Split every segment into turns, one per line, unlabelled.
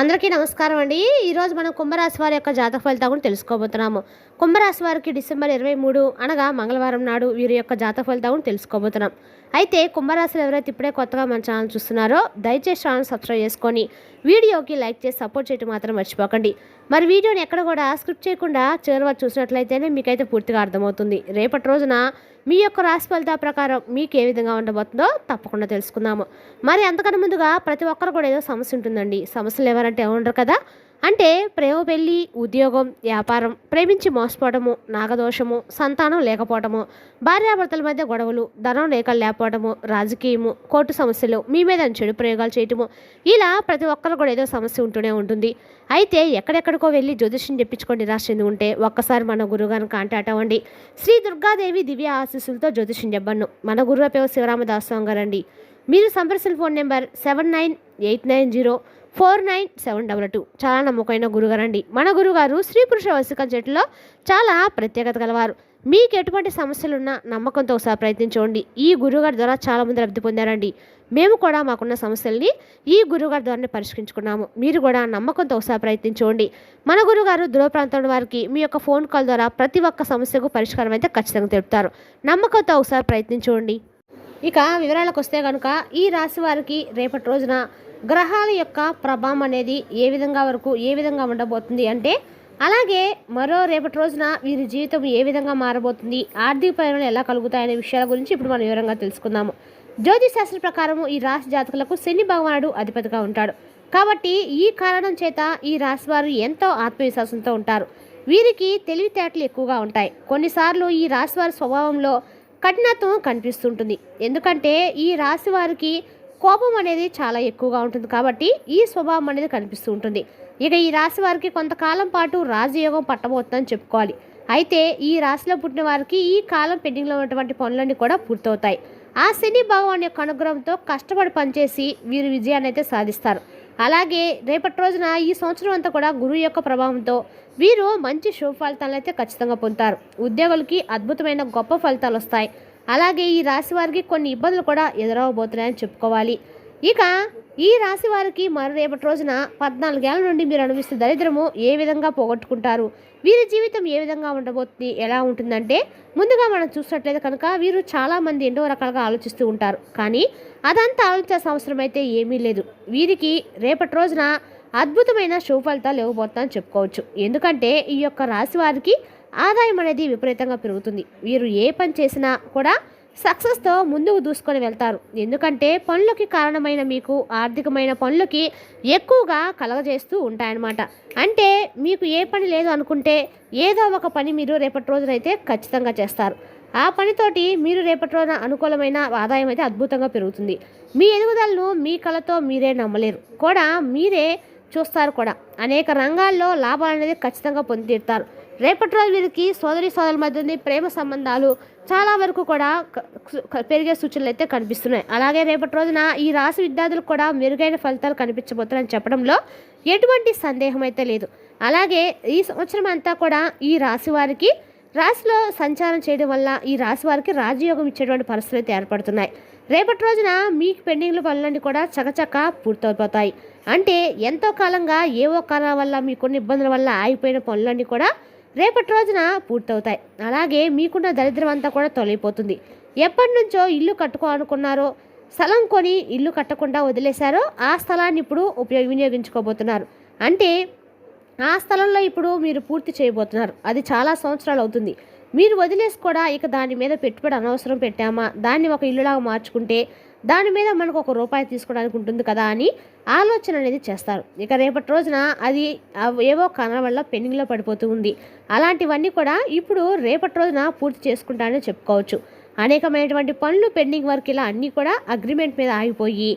అందరికీ నమస్కారం అండి. ఈరోజు మనం కుంభరాశి వారి యొక్క జాతక ఫలితాలు కూడా తెలుసుకోబోతున్నాము. కుంభరాశి వారికి డిసెంబర్ ఇరవై మూడు అనగా మంగళవారం నాడు వీరి యొక్క జాతక ఫలితాలు కూడా తెలుసుకోబోతున్నాం. అయితే కుంభరాశిలో ఎవరైతే ఇప్పుడే కొత్తగా మన ఛానల్ చూస్తున్నారో దయచేసి ఛానల్ సబ్స్క్రైబ్ చేసుకొని వీడియోకి లైక్ చేసి సపోర్ట్ చేయడం మాత్రం మర్చిపోకండి. మరి వీడియోని ఎక్కడ కూడా స్క్రిప్ట్ చేయకుండా చివరి వారు చూసినట్లయితేనే మీకైతే పూర్తిగా అర్థమవుతుంది. రేపటి రోజున మీ యొక్క రాశి ఫలితాల ప్రకారం మీకు ఏ విధంగా ఉండబోతుందో తప్పకుండా తెలుసుకుందాము. మరి అంతకన్నా ముందుగా ప్రతి ఒక్కరు కూడా ఏదో సమస్య ఉంటుందండి. సమస్యలు ఎవరంటే ఉండరు కదా? అంటే ప్రేమ పెళ్ళి ఉద్యోగం వ్యాపారం ప్రేమించి మోసపోవడము నాగదోషము సంతానం లేకపోవడము భార్యాభర్తల మధ్య గొడవలు ధనం రేఖలు లేకపోవడము రాజకీయము కోర్టు సమస్యలు మీ మీద చెడు ప్రయోగాలు చేయటము ఇలా ప్రతి ఒక్కరు కూడా ఏదో సమస్య ఉంటూనే ఉంటుంది. అయితే ఎక్కడెక్కడికో వెళ్ళి జ్యోతిష్యం చెప్పించుకొని నిరాశ చెంది ఉంటే ఒక్కసారి మన గురుగారిని కాంటాక్ట్ అవ్వండి. శ్రీ దుర్గాదేవి దివ్య ఆశీస్సులతో జ్యోతిష్యం చెప్పను మన గురువు శివరామదాస్ స్వామి గారండి. మీరు సంప్రదించిన phone number seven nine eight nine zero four nine seven double two. చాలా నమ్మకమైన గురుగారండి. మన గురుగారు స్త్రీ పురుష వసిక జట్టులో చాలా ప్రత్యేకత గలవారు. మీకు ఎటువంటి సమస్యలున్నా నమ్మకంతో ఒకసారి ప్రయత్నించండి. ఈ గురుగారి ద్వారా చాలా మంది లబ్ధి పొందారండి. మేము కూడా మాకున్న సమస్యల్ని ఈ గురుగారి ద్వారానే పరిష్కరించుకున్నాము. మీరు కూడా నమ్మకంతో ఒకసారి ప్రయత్నించండి. మన గురుగారు దూర ప్రాంతం వారికి మీ యొక్క ఫోన్ కాల్ ద్వారా ప్రతి ఒక్క సమస్యకు పరిష్కారం అయితే ఖచ్చితంగా తెలుపుతారు. నమ్మకంతో ఒకసారి ప్రయత్నించండి. ఇక వివరాలకు వస్తే కనుక ఈ రాశి వారికి రేపటి రోజున గ్రహాల యొక్క ప్రభావం అనేది ఏ విధంగా వరకు ఏ విధంగా ఉండబోతుంది అంటే అలాగే మరో రేపటి రోజున వీరి జీవితం ఏ విధంగా మారబోతుంది ఆర్థిక ప్రయోజనాలు ఎలా కలుగుతాయనే విషయాల గురించి ఇప్పుడు మనం వివరంగా తెలుసుకుందాము. జ్యోతిష్ శాస్త్ర ప్రకారం ఈ రాశి జాతకులకు శని భగవానుడు అధిపతిగా ఉంటాడు. కాబట్టి ఈ కారణం చేత ఈ రాశి వారు ఎంతో ఆత్మవిశ్వాసంతో ఉంటారు. వీరికి తెలివితేటలు ఎక్కువగా ఉంటాయి. కొన్నిసార్లు ఈ రాశి వారి స్వభావంలో కఠినత్వం కనిపిస్తుంటుంది. ఎందుకంటే ఈ రాశి వారికి కోపం అనేది చాలా ఎక్కువగా ఉంటుంది కాబట్టి ఈ స్వభావం అనేది కనిపిస్తూ ఉంటుంది. ఇక ఈ రాశి వారికి కొంతకాలం పాటు రాజయోగం పట్టబోతుందని చెప్పుకోవాలి. అయితే ఈ రాశిలో పుట్టిన వారికి ఈ కాలం పెండింగ్లో ఉన్నటువంటి పనులన్నీ కూడా పూర్తవుతాయి. ఆ శని భగవాన్ యొక్క అనుగ్రహంతో కష్టపడి పనిచేసి వీరు విజయాన్ని అయితే సాధిస్తారు. అలాగే రేపటి రోజున ఈ సంవత్సరం అంతా కూడా గురువు యొక్క ప్రభావంతో వీరు మంచి శుభ ఫలితాలను అయితే ఖచ్చితంగా పొందుతారు. ఉద్యోగులకి అద్భుతమైన గొప్ప ఫలితాలు వస్తాయి. అలాగే ఈ రాశి వారికి కొన్ని ఇబ్బందులు కూడా ఎదురవబోతున్నాయని చెప్పుకోవాలి. ఇక ఈ రాశి వారికి మరో రేపటి రోజున పద్నాలుగేళ్ళ నుండి మీరు అనుభవిస్తున్న దరిద్రము ఏ విధంగా పోగొట్టుకుంటారు? వీరి జీవితం ఏ విధంగా ఉండబోతుంది? ఎలా ఉంటుందంటే ముందుగా మనం చూసినట్లయితే కనుక వీరు చాలామంది ఎన్నో రకాలుగా ఆలోచిస్తూ ఉంటారు. కానీ అదంతా ఆలోచించాల్సిన అవసరం అయితే ఏమీ లేదు. వీరికి రేపటి రోజున అద్భుతమైన శుభ ఫలితాలు ఇవ్వబోతుందని చెప్పుకోవచ్చు. ఎందుకంటే ఈ యొక్క రాశి వారికి ఆదాయం అనేది విపరీతంగా పెరుగుతుంది. వీరు ఏ పని చేసినా కూడా సక్సెస్తో ముందుకు దూసుకొని వెళ్తారు. ఎందుకంటే పనులకి కారణమైన మీకు ఆర్థికమైన పనులకి ఎక్కువగా కలగజేస్తూ ఉంటాయన్నమాట. అంటే మీకు ఏ పని లేదు అనుకుంటే ఏదో ఒక పని మీరు రేపటి రోజునైతే ఖచ్చితంగా చేస్తారు. ఆ పనితోటి మీరు రేపటి రోజున అనుకూలమైన ఆదాయం అయితే అద్భుతంగా పెరుగుతుంది. మీ ఎదుగుదలను మీ కళతో మీరే నమ్మలేరు. కూడా మీరే చూస్తారు కూడా. అనేక రంగాల్లో లాభాలు అనేది ఖచ్చితంగా పొంది తీరుతారు రేపటి రోజు వీరికి సోదరి సోదరుల మధ్య ఉండే ప్రేమ సంబంధాలు చాలా వరకు కూడా పెరిగే సూచనలు అయితే కనిపిస్తున్నాయి. అలాగే రేపటి రోజున ఈ రాశి విద్యార్థులకు కూడా మెరుగైన ఫలితాలు కనిపించబోతున్నాయని చెప్పడంలో ఎటువంటి సందేహం అయితే లేదు. అలాగే ఈ సంవత్సరం అంతా కూడా ఈ రాశి వారికి రాశిలో సంచారం చేయడం వల్ల ఈ రాశి వారికి రాజయోగం ఇచ్చేటువంటి పరిస్థితులు అయితే ఏర్పడుతున్నాయి. రేపటి రోజున మీకు పెండింగ్ల పనులన్నీ కూడా చకచక పూర్తయిపోతాయి అంటే ఎంతో కాలంగా ఏవో కారణాల వల్ల మీకున్న ఇబ్బందుల వల్ల ఆగిపోయిన పనులన్నీ కూడా రేపటి రోజున పూర్తవుతాయి. అలాగే మీకున్న దరిద్రం అంతా కూడా తొలగిపోతుంది. ఎప్పటి నుంచో ఇల్లు కట్టుకోవాలనుకున్నారో స్థలం కొని ఇల్లు కట్టకుండా వదిలేశారో ఆ స్థలాన్ని ఇప్పుడు ఉపయోగ వినియోగించుకోబోతున్నారు. అంటే ఆ స్థలంలో ఇప్పుడు మీరు పూర్తి చేయబోతున్నారు. అది చాలా సంవత్సరాలు అవుతుంది. మీరు వదిలేసి కూడా ఇక దాని మీద పెట్టుబడి అనవసరం పెట్టామా? దాన్ని ఒక ఇల్లులాగా మార్చుకుంటే దాని మీద మనకు ఒక రూపాయి తీసుకోవడానికి ఉంటుంది కదా అని ఆలోచన అనేది చేస్తారు. ఇక రేపటి రోజున అది ఏవో కారణాల వల్ల పెండింగ్లో పడిపోతూ ఉంది. అలాంటివన్నీ కూడా ఇప్పుడు రేపటి రోజున పూర్తి చేసుకుంటానని చెప్పుకోవచ్చు. అనేకమైనటువంటి పనులు పెండింగ్ వర్క్ ఇలా అన్నీ కూడా అగ్రిమెంట్ మీద ఆగిపోయి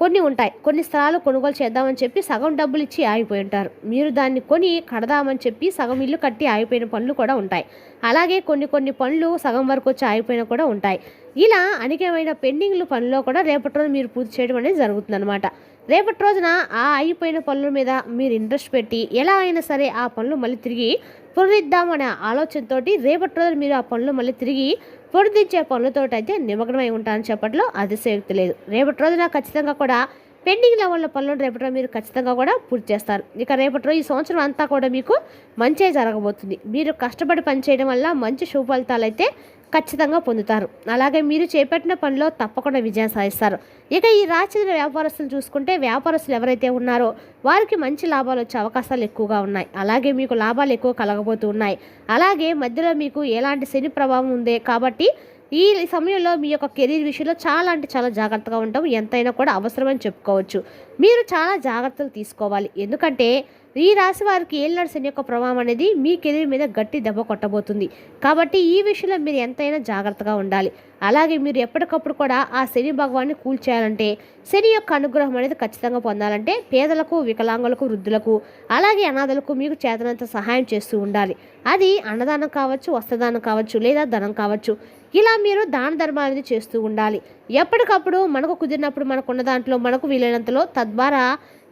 కొన్ని ఉంటాయి. కొన్ని స్థలాలు కొనుగోలు చేద్దామని చెప్పి సగం డబ్బులు ఇచ్చి ఆగిపోయి ఉంటారు. మీరు దాన్ని కొని కడదామని చెప్పి సగం ఇల్లు కట్టి ఆగిపోయిన పనులు కూడా ఉంటాయి. అలాగే కొన్ని కొన్ని పనులు సగం వరకు వచ్చి ఆగిపోయినా కూడా ఉంటాయి. ఇలా అనేకమైన పెండింగ్లు పనిలో కూడా రేపటి రోజు మీరు పూర్తి చేయడం అనేది జరుగుతుందన్నమాట. రేపటి రోజున ఆ అయిపోయిన పనుల మీద మీరు ఇంట్రెస్ట్ పెట్టి ఎలా అయినా సరే ఆ పనులు మళ్ళీ తిరిగి పునరుద్దామనే ఆలోచనతోటి రేపటి రోజు మీరు ఆ పనులు మళ్ళీ తిరిగి పొడిదించే పనులతో అయితే నిమగ్నమై ఉంటారని చెప్పట్లో అతిశయోక్తి లేదు. రేపటి రోజున ఖచ్చితంగా కూడా పెండింగ్ ఉన్న పనులను రేపటి రోజు మీరు ఖచ్చితంగా కూడా పూర్తి చేస్తారు. ఇక రేపటి రోజు ఈ సంవత్సరం అంతా కూడా మీకు మంచే జరగబోతుంది. మీరు కష్టపడి పనిచేయడం వల్ల మంచి శుభ ఫలితాలు అయితే ఖచ్చితంగా పొందుతారు. అలాగే మీరు చేపట్టిన పనిలో తప్పకుండా విజయం సాధిస్తారు. ఇక ఈ రాత్రి వ్యాపారస్తులు చూసుకుంటే వ్యాపారస్తులు ఎవరైతే ఉన్నారో వారికి మంచి లాభాలు వచ్చే అవకాశాలు ఎక్కువగా ఉన్నాయి. అలాగే మీకు లాభాలు ఎక్కువ కలగబోతూ ఉన్నాయి. అలాగే మధ్యలో మీకు ఎలాంటి శని ప్రభావం ఉంది కాబట్టి ఈ సమయంలో మీ యొక్క కెరీర్ విషయంలో చాలా అంటే చాలా జాగ్రత్తగా ఉండటం ఎంతైనా కూడా అవసరమని చెప్పుకోవచ్చు. మీరు చాలా జాగ్రత్తలు తీసుకోవాలి. ఎందుకంటే ఈ రాశి వారికి ఏళ్ళనాడు శని యొక్క ప్రభావం అనేది మీ కెరీర్ మీద గట్టి దెబ్బ కొట్టబోతుంది. కాబట్టి ఈ విషయంలో మీరు ఎంతైనా జాగ్రత్తగా ఉండాలి. అలాగే మీరు ఎప్పటికప్పుడు కూడా ఆ శని భగవాన్ని కూల్చేయాలంటే శని యొక్క అనుగ్రహం అనేది ఖచ్చితంగా పొందాలంటే పేదలకు వికలాంగులకు వృద్ధులకు అలాగే అనాథలకు మీకు చేతనంత సహాయం చేస్తూ ఉండాలి. అది అన్నదానం కావచ్చు వస్త్రదానం కావచ్చు లేదా ధనం కావచ్చు. ఇలా మీరు దాన ధర్మం అనేది చేస్తూ ఉండాలి. ఎప్పటికప్పుడు మనకు కుదిరినప్పుడు మనకున్న దాంట్లో మనకు వీలైనంతలో తద్వారా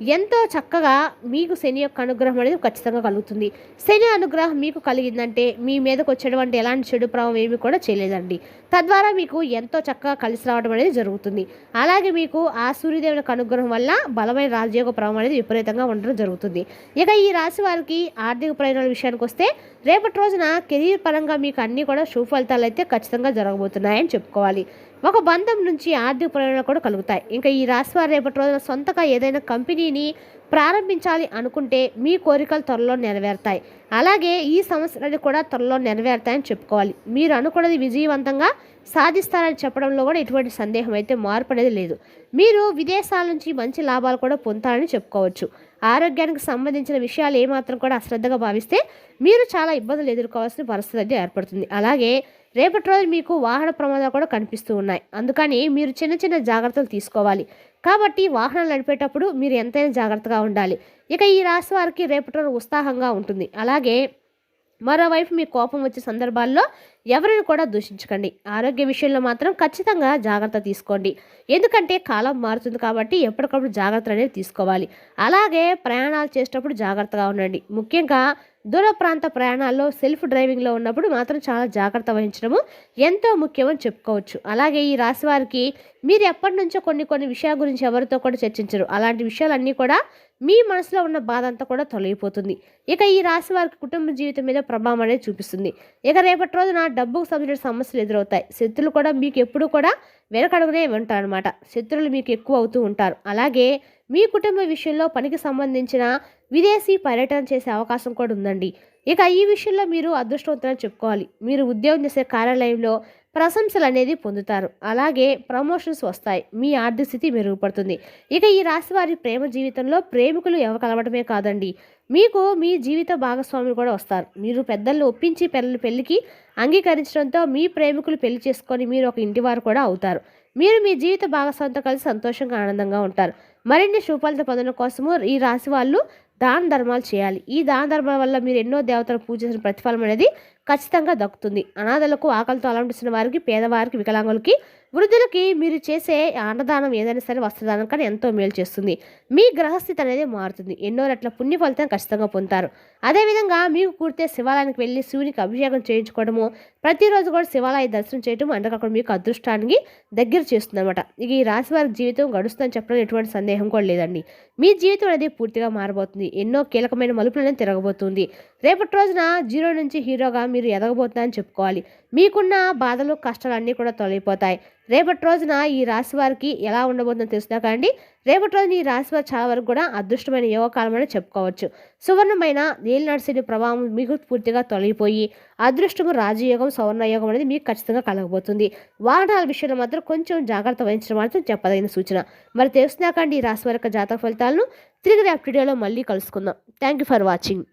ఎంతో చక్కగా మీకు శని యొక్క అనుగ్రహం అనేది ఖచ్చితంగా కలుగుతుంది. శని అనుగ్రహం మీకు కలిగిందంటే మీ మీదకి వచ్చేటువంటి ఎలాంటి చెడు ప్రభావం ఏమి కూడా చేయలేదండి. తద్వారా మీకు ఎంతో చక్కగా కలిసి రావడం అనేది జరుగుతుంది. అలాగే మీకు ఆ సూర్యదేవుని అనుగ్రహం వల్ల బలమైన రాజయోగ ప్రభావం అనేది విపరీతంగా ఉండడం జరుగుతుంది. ఇక ఈ రాశి వారికి ఆర్థిక ప్రయోజనాల విషయానికి వస్తే రేపటి రోజున కెరీర్ పరంగా మీకు అన్నీ కూడా సుఫలితాలు అయితే ఖచ్చితంగా జరగబోతున్నాయని చెప్పుకోవాలి. ఒక బంధం నుంచి ఆర్థిక ప్రయోజనాలు కూడా కలుగుతాయి. ఇంకా ఈ రాశివారు రేపటి రోజున సొంతగా ఏదైనా కంపెనీని ప్రారంభించాలి అనుకుంటే మీ కోరికలు త్వరలో నెరవేరుతాయి. అలాగే ఈ సమస్యలన్నీ కూడా త్వరలో నెరవేరుతాయని చెప్పుకోవాలి. మీరు అనుకున్నది విజయవంతంగా సాధిస్తారని చెప్పడంలో కూడా ఎటువంటి సందేహం అయితే మార్పు అనేది లేదు. మీరు విదేశాల నుంచి మంచి లాభాలు కూడా పొందుతారని చెప్పుకోవచ్చు. ఆరోగ్యానికి సంబంధించిన విషయాలు ఏమాత్రం కూడా అశ్రద్ధగా భావిస్తే మీరు చాలా ఇబ్బందులు ఎదుర్కోవాల్సిన పరిస్థితి అయితే ఏర్పడుతుంది. అలాగే రేపటి రోజు మీకు వాహన ప్రమాదాలు కూడా కనిపిస్తూ ఉన్నాయి. అందుకని మీరు చిన్న చిన్న జాగ్రత్తలు తీసుకోవాలి. కాబట్టి వాహనాలు నడిపేటప్పుడు మీరు ఎంతైనా జాగ్రత్తగా ఉండాలి. ఇక ఈ రాశి వారికి రేపటి రోజు ఉత్సాహంగా ఉంటుంది. అలాగే మరోవైపు మీ కోపం వచ్చే సందర్భాల్లో ఎవరిని కూడా దూషించకండి. ఆరోగ్య విషయంలో మాత్రం ఖచ్చితంగా జాగ్రత్త తీసుకోండి. ఎందుకంటే కాలం మారుతుంది కాబట్టి ఎప్పటికప్పుడు జాగ్రత్తలు అనేది తీసుకోవాలి. అలాగే ప్రయాణాలు చేసేటప్పుడు జాగ్రత్తగా ఉండండి. ముఖ్యంగా దూర ప్రాంత ప్రయాణాల్లో సెల్ఫ్ డ్రైవింగ్లో ఉన్నప్పుడు మాత్రం చాలా జాగ్రత్త వహించడము ఎంతో ముఖ్యమని చెప్పుకోవచ్చు. అలాగే ఈ రాశి వారికి మీరు ఎప్పటి నుంచో కొన్ని కొన్ని విషయాల గురించి ఎవరితో కూడా చర్చించరు. అలాంటి విషయాలన్నీ కూడా మీ మనసులో ఉన్న బాధ అంతా కూడా తొలగిపోతుంది. ఇక ఈ రాశి వారికి కుటుంబ జీవితం మీద ప్రభావం అనేది చూపిస్తుంది. ఇక రేపటి రోజున డబ్బుకు సంబంధించిన సమస్యలు ఎదురవుతాయి. శత్రులు కూడా మీకు ఎప్పుడు కూడా వెనకడుగునే ఉంటారనమాట శత్రులు మీకు ఎక్కువ అవుతూ ఉంటారు. అలాగే మీ కుటుంబ విషయంలో పనికి సంబంధించిన విదేశీ పర్యటన చేసే అవకాశం కూడా ఉందండి. ఇక ఈ విషయంలో మీరు అదృష్టవంతులని చెప్పుకోవాలి. మీరు ఉద్యోగం చేసే కార్యాలయంలో ప్రశంసలు అనేది పొందుతారు. అలాగే ప్రమోషన్స్ వస్తాయి. మీ ఆర్థిక స్థితి మెరుగుపడుతుంది. ఇక ఈ రాశి వారి ప్రేమ జీవితంలో ప్రేమికులు ఎవరు కలవడమే కాదండి. మీకు మీ జీవిత భాగస్వాములు కూడా వస్తారు. మీరు పెద్దలను ఒప్పించి పిల్లలు పెళ్ళికి అంగీకరించడంతో మీ ప్రేమికులు పెళ్ళి చేసుకొని మీరు ఒక ఇంటి వారు కూడా అవుతారు. మీరు మీ జీవిత భాగస్వామితో కలిసి సంతోషంగా ఆనందంగా ఉంటారు. మరిన్ని శుభఫలిత పొందడం కోసము ఈ రాశి వాళ్ళు దాన ధర్మాలు చేయాలి. ఈ దాన ధర్మాల వల్ల మీరు ఎన్నో దేవతలు పూజ చేసిన ప్రతిఫలం అనేది ఖచ్చితంగా దక్కుతుంది. అనాథలకు ఆకలితో అలంటిస్తున్న వారికి పేదవారికి వికలాంగులకి వృద్ధులకి మీరు చేసే అన్నదానం ఏదైనా సరే వస్త్రదానం కానీ ఎంతో మేలు చేస్తుంది. మీ గ్రహస్థితి అనేది మారుతుంది. ఎన్నో రెట్ల పుణ్య ఫలితం ఖచ్చితంగా పొందుతారు. అదేవిధంగా మీకు కూడితే శివాలయానికి వెళ్ళి శివునికి అభిషేకం చేయించుకోవడము ప్రతిరోజు కూడా శివాలయ దర్శనం చేయడం అంటే అక్కడ మీకు అదృష్టానికి దగ్గర చేస్తుంది అనమాట ఇక ఈ రాశి వారి జీవితం గడుస్తుందని చెప్పడం ఎటువంటి సందేహం కూడా లేదండి. మీ జీవితం అనేది పూర్తిగా మారబోతుంది. ఎన్నో కీలకమైన మలుపులను తిరగబోతుంది. రేపటి రోజున జీరో నుంచి హీరోగా మీరు ఎదగబోతున్నారని చెప్పుకోవాలి. మీకున్న బాధలు కష్టాలు అన్నీ కూడా తొలగిపోతాయి. రేపటి రోజున ఈ రాశి వారికి ఎలా ఉండబోతుందో తెలుసుదా రేపటి రోజున ఈ రాశి వారు చాలా వరకు కూడా అదృష్టమైన యోగకాలం అని చెప్పుకోవచ్చు. సువర్ణమైన నీలనర్సిని ప్రభావం మీకు పూర్తిగా తొలగిపోయి అదృష్టము రాజయోగం సువర్ణయోగం అనేది మీకు ఖచ్చితంగా కలగబోతుంది. వాహనాల విషయంలో మాత్రం కొంచెం జాగ్రత్త వహించడం మాత్రం చెప్పదగిన సూచన. మరి తెలుసుదాకండి ఈ రాశి వారి యొక్క జాతక ఫలితాలను? తిరిగి రేపు వీడియోలో మళ్ళీ కలుసుకుందాం. Thank you for watching